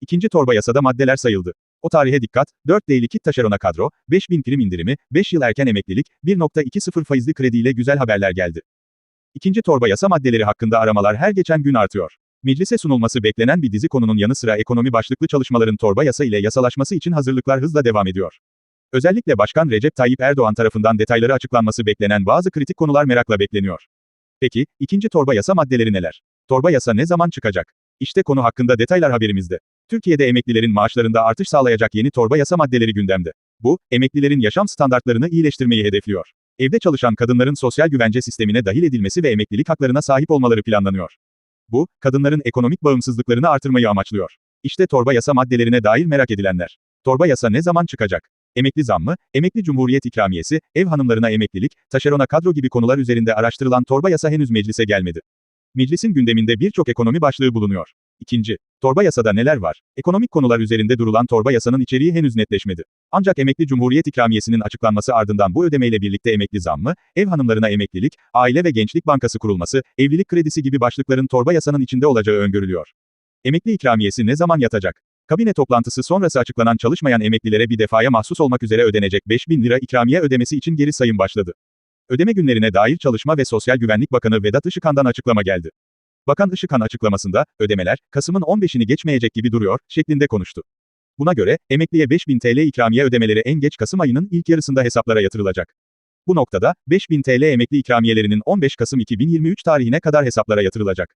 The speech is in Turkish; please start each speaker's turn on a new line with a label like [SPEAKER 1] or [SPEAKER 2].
[SPEAKER 1] İkinci torba yasada maddeler sayıldı. O tarihe dikkat, 4D likit taşerona kadro, 5000 prim indirimi, 5 yıl erken emeklilik, 1.20 faizli krediyle güzel haberler geldi. İkinci torba yasa maddeleri hakkında aramalar her geçen gün artıyor. Meclise sunulması beklenen bir dizi konunun yanı sıra ekonomi başlıklı çalışmaların torba yasa ile yasalaşması için hazırlıklar hızla devam ediyor. Özellikle Başkan Recep Tayyip Erdoğan tarafından detayları açıklanması beklenen bazı kritik konular merakla bekleniyor. Peki, ikinci torba yasa maddeleri neler? Torba yasa ne zaman çıkacak? İşte konu hakkında detaylar haberimizde. Türkiye'de emeklilerin maaşlarında artış sağlayacak yeni torba yasa maddeleri gündemde. Bu, emeklilerin yaşam standartlarını iyileştirmeyi hedefliyor. Evde çalışan kadınların sosyal güvence sistemine dahil edilmesi ve emeklilik haklarına sahip olmaları planlanıyor. Bu, kadınların ekonomik bağımsızlıklarını artırmayı amaçlıyor. İşte torba yasa maddelerine dair merak edilenler. Torba yasa ne zaman çıkacak? Emekli zammı, emekli cumhuriyet ikramiyesi, ev hanımlarına emeklilik, taşerona kadro gibi konular üzerinde araştırılan torba yasa henüz meclise gelmedi. Meclisin gündeminde birçok ekonomi başlığı bulunuyor. İkinci, torba yasada neler var? Ekonomik konular üzerinde durulan torba yasanın içeriği henüz netleşmedi. Ancak emekli cumhuriyet ikramiyesinin açıklanması ardından bu ödemeyle birlikte emekli zammı, ev hanımlarına emeklilik, aile ve gençlik bankası kurulması, evlilik kredisi gibi başlıkların torba yasanın içinde olacağı öngörülüyor. Emekli ikramiyesi ne zaman yatacak? Kabine toplantısı sonrası açıklanan çalışmayan emeklilere bir defaya mahsus olmak üzere ödenecek 5000 lira ikramiye ödemesi için geri sayım başladı. Ödeme günlerine dair Çalışma ve Sosyal Güvenlik Bakanı Vedat Işıkhan'dan açıklama geldi. Bakan Işıkhan açıklamasında, ödemeler, Kasım'ın 15'ini geçmeyecek gibi duruyor, şeklinde konuştu. Buna göre, emekliye 5000 TL ikramiye ödemeleri en geç Kasım ayının ilk yarısında hesaplara yatırılacak. Bu noktada, 5000 TL emekli ikramiyelerinin 15 Kasım 2023 tarihine kadar hesaplara yatırılacak.